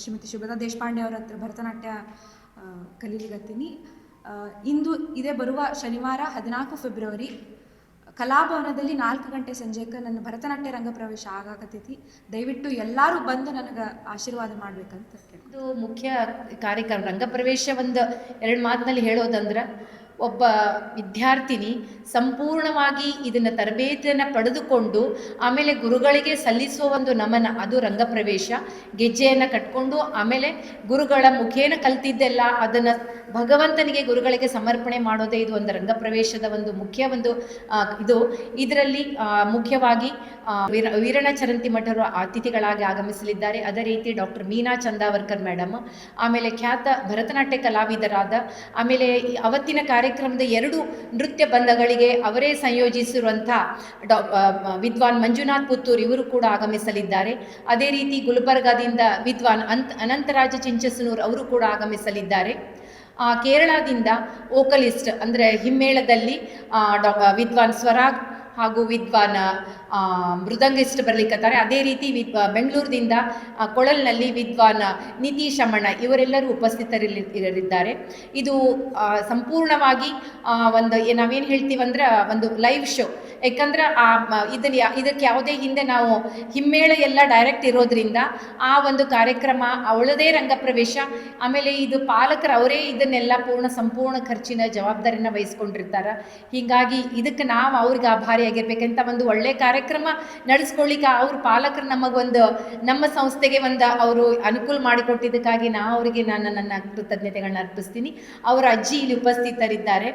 ಶ್ರೀಮತಿ ಶುಭದಾ ದೇಶಪಾಂಡೆ ಅವರ ಹತ್ರ ಭರತನಾಟ್ಯ ಕಲೀಲಿಗತ್ತೀನಿ ಇಂದು ಇದೇ ಬರುವ ಶನಿವಾರ ಹದಿನಾಲ್ಕು ಫೆಬ್ರವರಿ. ಕಲಾಭವನದಲ್ಲಿ ನಾಲ್ಕು ಗಂಟೆ ಸಂಜೆಗೆ ನನ್ನ ಭರತನಾಟ್ಯ ರಂಗ ಪ್ರವೇಶ ಆಗಾಕತ್ತೈತಿ. ದಯವಿಟ್ಟು ಎಲ್ಲರೂ ಬಂದು ನನಗೆ ಆಶೀರ್ವಾದ ಮಾಡ್ಬೇಕಂತ ಇದು ಮುಖ್ಯ ಕಾರ್ಯಕ್ರಮ. ರಂಗಪ್ರವೇಶ ಒಂದು ಎರಡು ಮಾತಿನಲ್ಲಿ ಹೇಳೋದಂದ್ರೆ ಒಬ್ಬ ವಿದ್ಯಾರ್ಥಿನಿ ಸಂಪೂರ್ಣವಾಗಿ ಇದನ್ನು ತರಬೇತಿಯನ್ನು ಪಡೆದುಕೊಂಡು ಆಮೇಲೆ ಗುರುಗಳಿಗೆ ಸಲ್ಲಿಸುವ ಒಂದು ನಮನ, ಅದು ರಂಗಪ್ರವೇಶ. ಗೆಜ್ಜೆಯನ್ನು ಕಟ್ಕೊಂಡು ಆಮೇಲೆ ಗುರುಗಳ ಮುಖೇನ ಕಲ್ತಿದ್ದೆಲ್ಲ, ಅದನ್ನು ಭಗವಂತನಿಗೆ ಗುರುಗಳಿಗೆ ಸಮರ್ಪಣೆ ಮಾಡೋದೇ ಇದು ಒಂದು ರಂಗಪ್ರವೇಶದ ಒಂದು ಮುಖ್ಯ ಒಂದು ಇದು. ಇದರಲ್ಲಿ ಮುಖ್ಯವಾಗಿ ವೀರ ವೀರಣ ಚರಂತಿ ಮಠರು ಅತಿಥಿಗಳಾಗಿ ಆಗಮಿಸಲಿದ್ದಾರೆ. ಅದೇ ರೀತಿ ಡಾಕ್ಟರ್ ಮೀನಾ ಚಂದಾವರ್ಕರ್ ಮೇಡಮ್, ಆಮೇಲೆ ಖ್ಯಾತ ಭರತನಾಟ್ಯ ಕಲಾವಿದರಾದ, ಆಮೇಲೆ ಅವತ್ತಿನ ಅವತ್ತಿನ ಕಾರ್ಯಕ್ರಮದ ಎರಡು ನೃತ್ಯ ಬಂಧಗಳಿಗೆ ಅವರೇ ಸಂಯೋಜಿಸಿರುವಂಥ ವಿದ್ವಾನ್ ಮಂಜುನಾಥ್ ಪುತ್ತೂರ್ ಇವರು ಕೂಡ ಆಗಮಿಸಲಿದ್ದಾರೆ. ಅದೇ ರೀತಿ ಗುಲ್ಬರ್ಗಾದಿಂದ ವಿದ್ವಾನ್ ಅಂತ್ ಅನಂತರಾಜ ಚಿಂಚಸನೂರ್ ಅವರು ಕೂಡ ಆಗಮಿಸಲಿದ್ದಾರೆ. ಕೇರಳದಿಂದ ವೋಕಲಿಸ್ಟ್ ಅಂದರೆ ಹಿಮ್ಮೇಳದಲ್ಲಿ ಡಾ, ವಿದ್ವಾನ್ ಸ್ವರಾಗ್ ಹಾಗೂ ವಿದ್ವಾನ್ ಮೃದಂಗಿಸ್ಟ್ ಬರ್ಲಿಕ್ಕತ್ತಾರೆ. ಅದೇ ರೀತಿ ವಿದ್ ಬೆಂಗಳೂರಿನಿಂದ ಕೊಳಲ್ನಲ್ಲಿ ವಿದ್ವಾನ್ ನಿತೀಶ್ ಅಮ್ಮಣ್ಣ ಇವರೆಲ್ಲರೂ ಉಪಸ್ಥಿತರಿಲ್ಲಿ ಇರಲಿದ್ದಾರೆ. ಇದು ಸಂಪೂರ್ಣವಾಗಿ ಒಂದು ನಾವೇನು ಹೇಳ್ತೀವಂದ್ರೆ ಒಂದು ಲೈವ್ ಶೋ. ಯಾಕಂದ್ರೆ, ಆ ಇದನ್ನ ಇದಕ್ಕೆ ಯಾವುದೇ ಹಿಂದೆ ನಾವು ಹಿಮ್ಮೇಳ ಎಲ್ಲ ಡೈರೆಕ್ಟ್ ಇರೋದ್ರಿಂದ ಆ ಒಂದು ಕಾರ್ಯಕ್ರಮ, ಅವಳದೇ ರಂಗಪ್ರವೇಶ, ಆಮೇಲೆ ಇದು ಪಾಲಕರು ಅವರೇ ಇದನ್ನೆಲ್ಲ ಪೂರ್ಣ, ಸಂಪೂರ್ಣ ಖರ್ಚಿನ ಜವಾಬ್ದಾರಿನ ವಹಿಸ್ಕೊಂಡಿರ್ತಾರೆ. ಹೀಗಾಗಿ ಇದಕ್ಕೆ ನಾವು ಅವ್ರಿಗೆ ಆಭಾರಿಯಾಗಿರ್ಬೇಕಂತ ಒಂದು ಒಳ್ಳೆ ಕಾರ್ಯಕ್ರಮ ನಡೆಸ್ಕೊಳ್ಳಿಕ್ಕೆ ಅವ್ರ ಪಾಲಕರು ನಮಗೊಂದು ನಮ್ಮ ಸಂಸ್ಥೆಗೆ ಒಂದು ಅವರು ಅನುಕೂಲ ಮಾಡಿಕೊಟ್ಟಿದ್ದಕ್ಕಾಗಿ ನಾ ಅವರಿಗೆ ನಾನು ನನ್ನ ಕೃತಜ್ಞತೆಗಳನ್ನ ಅರ್ಪಿಸ್ತೀನಿ. ಅವರ ಅಜ್ಜಿ ಇಲ್ಲಿ ಉಪಸ್ಥಿತರಿದ್ದಾರೆ.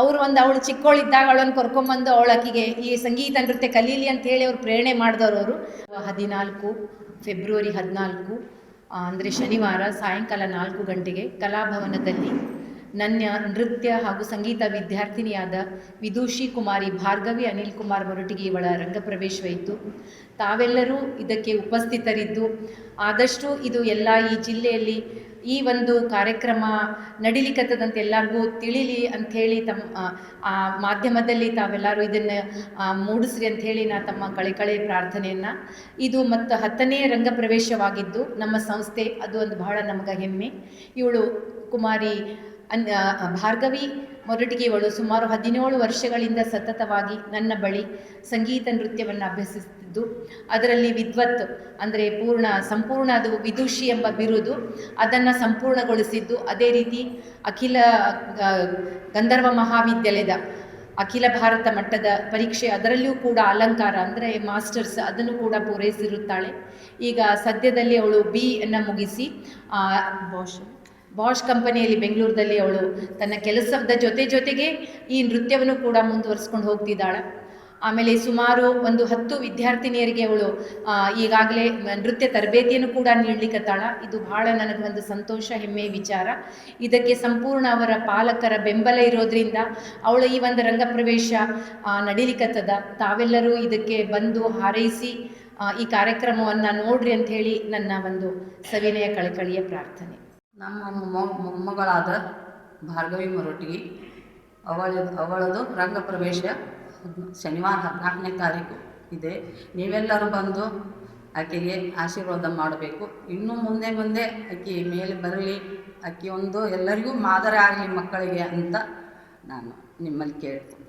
ಅವರು ಒಂದು ಅವಳು ಚಿಕ್ಕವಳಿದ್ದಾಗ ಅವಳನ್ನು ಕರ್ಕೊಂಬಂದು ಅವಳಕ್ಕಿಗೆ ಈ ಸಂಗೀತ ನೃತ್ಯ ಕಲೀಲಿ ಅಂತ ಹೇಳಿ ಅವ್ರು ಪ್ರೇರಣೆ ಮಾಡಿದವರು ಅವರು. ಹದಿನಾಲ್ಕು ಫೆಬ್ರವರಿ ಹದಿನಾಲ್ಕು ಅಂದರೆ ಶನಿವಾರ ಸಾಯಂಕಾಲ ನಾಲ್ಕು ಗಂಟೆಗೆ ಕಲಾಭವನದಲ್ಲಿ ನನ್ನ ನೃತ್ಯ ಹಾಗೂ ಸಂಗೀತ ವಿದ್ಯಾರ್ಥಿನಿಯಾದ ವಿದೂಷಿ ಕುಮಾರಿ ಭಾರ್ಗವಿ ಅನಿಲ್ ಕುಮಾರ್ ಮೊರಟಿಗೆ ಇವಳ ರಂಗಪ್ರವೇಶವಾಯಿತು. ತಾವೆಲ್ಲರೂ ಇದಕ್ಕೆ ಉಪಸ್ಥಿತರಿದ್ದು ಆದಷ್ಟು ಇದು ಎಲ್ಲ ಈ ಜಿಲ್ಲೆಯಲ್ಲಿ ಈ ಒಂದು ಕಾರ್ಯಕ್ರಮ ನಡಿಲಿಕ್ಕತ್ತದಂತ ಎಲ್ಲರಿಗೂ ತಿಳಿಲಿ ಅಂಥೇಳಿ ತಮ್ಮ ಆ, ಆ ಮಾಧ್ಯಮದಲ್ಲಿ ತಾವೆಲ್ಲರೂ ಇದನ್ನು ಮೂಡಿಸ್ರಿ ಅಂಥೇಳಿ ನಾ ತಮ್ಮ ಕಳೆಕಳೆ ಪ್ರಾರ್ಥನೆಯನ್ನು. ಇದು ಮತ್ತು ಹತ್ತನೇ ರಂಗ ಪ್ರವೇಶವಾಗಿದ್ದು ನಮ್ಮ ಸಂಸ್ಥೆ ಅದು ಒಂದು ಬಹಳ ನಮಗೆ ಹೆಮ್ಮೆ. ಇವಳು ಕುಮಾರಿ ಅನ್ ಭಾರ್ಗವಿ ಮೊರಟಿಗೆ ಇವಳು ಸುಮಾರು ಹದಿನೇಳು ವರ್ಷಗಳಿಂದ ಸತತವಾಗಿ ನನ್ನ ಬಳಿ ಸಂಗೀತ ನೃತ್ಯವನ್ನು ಅಭ್ಯಸಿಸುತ್ತಿದ್ದು ಅದರಲ್ಲಿ ವಿದ್ವತ್ ಅಂದರೆ ಪೂರ್ಣ ಸಂಪೂರ್ಣ ಅದು ವಿದುಷಿ ಎಂಬ ಬಿರುದು ಅದನ್ನು ಸಂಪೂರ್ಣಗೊಳಿಸಿದ್ದು. ಅದೇ ರೀತಿ ಅಖಿಲ ಗಂಧರ್ವ ಮಹಾವಿದ್ಯಾಲಯದ ಅಖಿಲ ಭಾರತ ಮಟ್ಟದ ಪರೀಕ್ಷೆ ಅದರಲ್ಲಿಯೂ ಕೂಡ ಅಲಂಕಾರ ಅಂದರೆ ಮಾಸ್ಟರ್ಸ್ ಅದನ್ನು ಕೂಡ ಪೂರೈಸಿರುತ್ತಾಳೆ. ಈಗ ಸದ್ಯದಲ್ಲಿ ಅವಳು ಬಿ ಅನ್ನು ಮುಗಿಸಿ ಆ, ಬಾಷ್ ಕಂಪನಿಯಲ್ಲಿ ಬೆಂಗಳೂರಿನಲ್ಲಿ ಅವಳು. ತನ್ನ ಕೆಲಸದ ಜೊತೆ ಜೊತೆಗೆ ಈ ನೃತ್ಯವನ್ನು ಕೂಡ ಮುಂದುವರಿಸ್ಕೊಂಡು ಹೋಗ್ತಿದ್ದಾಳೆ. ಆಮೇಲೆ ಸುಮಾರು ಒಂದು ಹತ್ತು ವಿದ್ಯಾರ್ಥಿನಿಯರಿಗೆ ಅವಳು ಈಗಾಗಲೇ ನೃತ್ಯ ತರಬೇತಿಯನ್ನು ಕೂಡ ನೀಡಲಿಕ್ಕತ್ತಾಳ ಇದು ಬಹಳ ನನಗೆ ಒಂದು ಸಂತೋಷ, ಹೆಮ್ಮೆಯ ವಿಚಾರ. ಇದಕ್ಕೆ ಸಂಪೂರ್ಣ ಅವರ ಪಾಲಕರ ಬೆಂಬಲ ಇರೋದ್ರಿಂದ ಅವಳು ಈ ಒಂದು ರಂಗಪ್ರವೇಶ ಪ್ರವೇಶ ನಡಿಲಿಕ್ಕತ್ತದ ತಾವೆಲ್ಲರೂ ಇದಕ್ಕೆ ಬಂದು ಹಾರೈಸಿ ಈ ಕಾರ್ಯಕ್ರಮವನ್ನು ನೋಡ್ರಿ ಅಂತ ಹೇಳಿ ನನ್ನ ಒಂದು ಸವಿನಯ ಕಳಕಳಿಯ ಪ್ರಾರ್ಥನೆ. ನಮ್ಮ ಮೊಮ್ಮ- ಮೊಮ್ಮಗಳಾದ ಭಾರ್ಗವಿ ಮರೊಟ್ಟಿಗೆ, ಅವಳ, ಅವಳದು ರಂಗಪ್ರವೇಶ ಶನಿವಾರ ಹದಿನಾಲ್ಕನೇ ತಾರೀಕು ಇದೆ. ನೀವೆಲ್ಲರೂ ಬಂದು ಆಕೆಗೆ ಆಶೀರ್ವಾದ ಮಾಡಬೇಕು. ಇನ್ನು ಮುಂದೆ ಮುಂದೆ ಆಕೆ ಮೇಲೆ ಬರಲಿ, ಆಕೆ ಒಂದು ಎಲ್ಲರಿಗೂ ಮಾದರಿ ಆಗಲಿ ಮಕ್ಕಳಿಗೆ ಅಂತ ನಾನು ನಿಮ್ಮಲ್ಲಿ ಕೇಳ್ತೀನಿ.